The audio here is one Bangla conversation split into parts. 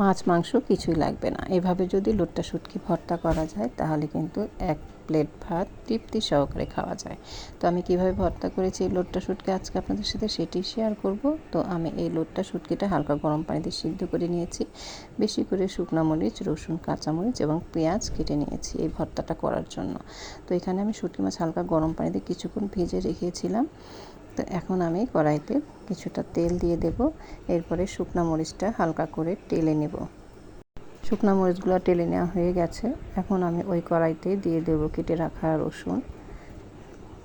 মাছ, মাংস কিছুই লাগবে না। এভাবে যদি লোট্টা শুটকি ভর্তা করা যায়, তাহলে কিন্তু এক প্লেট ভাত তৃপ্তি সহকারে খাওয়া যায়। তো আমি কীভাবে ভর্তা করেছি এই লোট্টা শুটকি আজকে আপনাদের সাথে সেটি শেয়ার করব। তো আমি এই লোট্টা শুটকিটা হালকা গরম পানিতে সিদ্ধ করে নিয়েছি। বেশি করে শুকনো মরিচ, রসুন, কাঁচামরিচ এবং পেঁয়াজ কেটে নিয়েছি এই ভর্তাটা করার জন্য। তো এখানে আমি শুটকি মাছ হালকা গরম পানিতে কিছুক্ষণ ভেজে রেখেছিলাম। তো এখন আমি কড়াইতে কিছুটা তেল দিয়ে দেব। এরপরে শুকনো মরিচটা হালকা করে টেলে নেব। শুকনো মরিচগুলো টেলে নেওয়া হয়ে গেছে। এখন আমি ওই কড়াইতে দিয়ে দেব কেটে রাখা রসুন।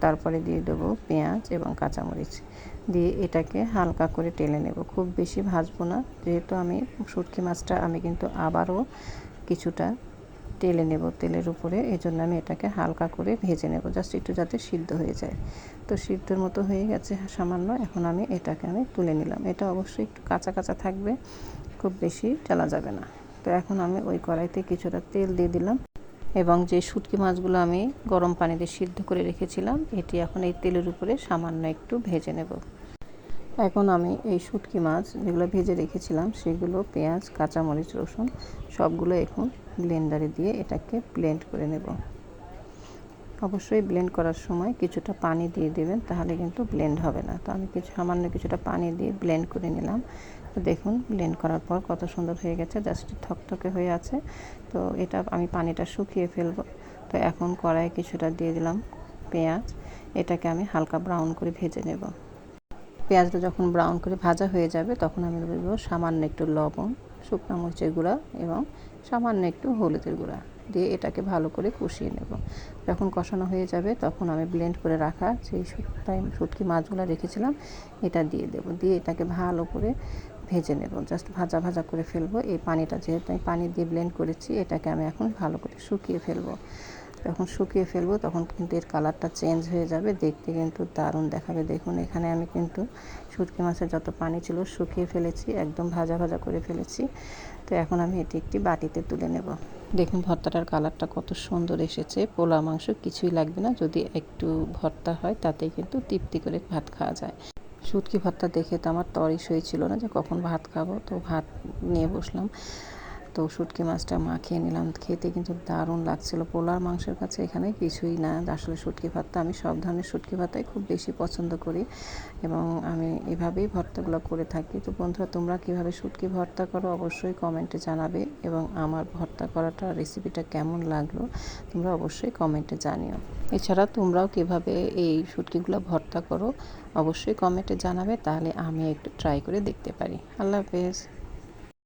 তারপরে দিয়ে দেবো পেঁয়াজ এবং কাঁচামরিচ। দিয়ে এটাকে হালকা করে টেলে নেব। খুব বেশি ভাজবো না। যেহেতু আমি শুটকি মাছটা, আমি কিন্তু আবারও কিছুটা টেলে নেব তেলের উপরে এই জন্য আমি এটাকে হালকা করে ভেজে নেব জাস্ট একটু যাতে সিদ্ধ হয়ে যায়। তো সিদ্ধর মতো হয়ে গেছে সামান্য, এখন আমি এটাকে আমি তুলে নিলাম। এটা অবশ্যই একটু কাঁচা কাঁচা থাকবে, খুব বেশি চালা যাবে না। তো এখন আমি ওই কড়াইতে কিছুটা তেল দিয়ে দিলাম, এবং যে শুটকি মাছগুলো আমি গরম পানিতে সিদ্ধ করে রেখেছিলাম, এটি এখন এই তেলের উপরে সামান্য একটু ভেজে নেব। এখন আমি এই শুটকি মাছ যেগুলো ভেজে রেখেছিলাম, সেগুলো পেঁয়াজ, কাঁচামরিচ, রসুন, সবগুলো এখন ব্লেন্ডারে দিয়ে এটাকে ব্লেন্ড করে নেব। অবশ্যই ব্লেন্ড করার সময় কিছুটা পানি দিয়ে দেবেন, তাহলে কিন্তু ব্লেন্ড হবে না। তো আমি কিছু, সামান্য কিছুটা পানি দিয়ে ব্লেন্ড করে নিলাম। তো দেখুন ব্লেন্ড করার পর কত সুন্দর হয়ে গেছে, জাস্ট থকথকে হয়ে আছে। তো এটা আমি পানিটা শুকিয়ে ফেলব। তো এখন কড়াইয়ে কিছুটা দিয়ে দিলাম পেঁয়াজ। এটাকে আমি হালকা ব্রাউন করে ভেজে নেব। পেঁয়াজটা যখন ব্রাউন করে ভাজা হয়ে যাবে, তখন আমি দেবো সামান্য একটু লবণ, শুকনো মরিচের গুঁড়া এবং সামান্য একটু হলুদের গুঁড়া দিয়ে এটাকে ভালো করে কষিয়ে নেব। যখন কষানো হয়ে যাবে, তখন আমি ব্লেন্ড করে রাখা সেই শুটকাই শুটকি মাছগুলো রেখেছিলাম, এটা দিয়ে দেব। দিয়ে এটাকে ভালো করে ভেজে নেব। জাস্ট ভাজা ভাজা করে ফেলব। এই পানিটা যেহেতু আমি পানি দিয়ে ব্লেন্ড করেছি, এটাকে আমি এখন ভালো করে শুকিয়ে ফেলব। যখন শুকিয়ে ফেলব তখন কিন্তু এর কালারটা চেঞ্জ হয়ে যাবে। দেখতে কিন্তু দারুণ দেখাবে। দেখুন, এখানে আমি কিন্তু শুটকি মাছের যত পানি ছিল শুকিয়ে ফেলেছি, একদম ভাজা ভাজা করে ফেলেছি। তো এখন আমি এটি একটি বাটিতে তুলে নেব। দেখুন, ভর্তাটার কালারটা কত সুন্দর এসেছে। পোলা মাংস কিছুই লাগবে না। যদি একটু ভর্তা হয়, তাতেই কিন্তু তৃপ্তি করে ভাত খাওয়া যায়। শুটকি ভর্তা দেখে তো আমার তরই সই ছিল না যে কখন ভাত খাব। তো ভাত নিয়ে বসলাম। তো শুটকি মাছটা মাখিয়ে নিলাম। খেতে কিন্তু দারুণ লাগছিল। পোলার মাংসের কাছে এখানে কিছুই না। আসলে শুটকি ভর্তা আমি সব ধরনের শুটকি ভর্তাই খুব বেশি পছন্দ করি এবং আমি এভাবেই ভর্তাগুলো করে থাকি। তো বন্ধুরা, তোমরা কীভাবে শুটকি ভর্তা করো অবশ্যই কমেন্টে জানাবে এবং আমার ভর্তা করাটা রেসিপিটা কেমন লাগল তোমরা অবশ্যই কমেন্টে জানিও। এছাড়া তোমরাও কীভাবে এই শুটকিগুলো ভর্তা করো অবশ্যই কমেন্টে জানাবে, তাহলে আমি একটু ট্রাই করে দেখতে পারি। আল্লাহ হাফেজ।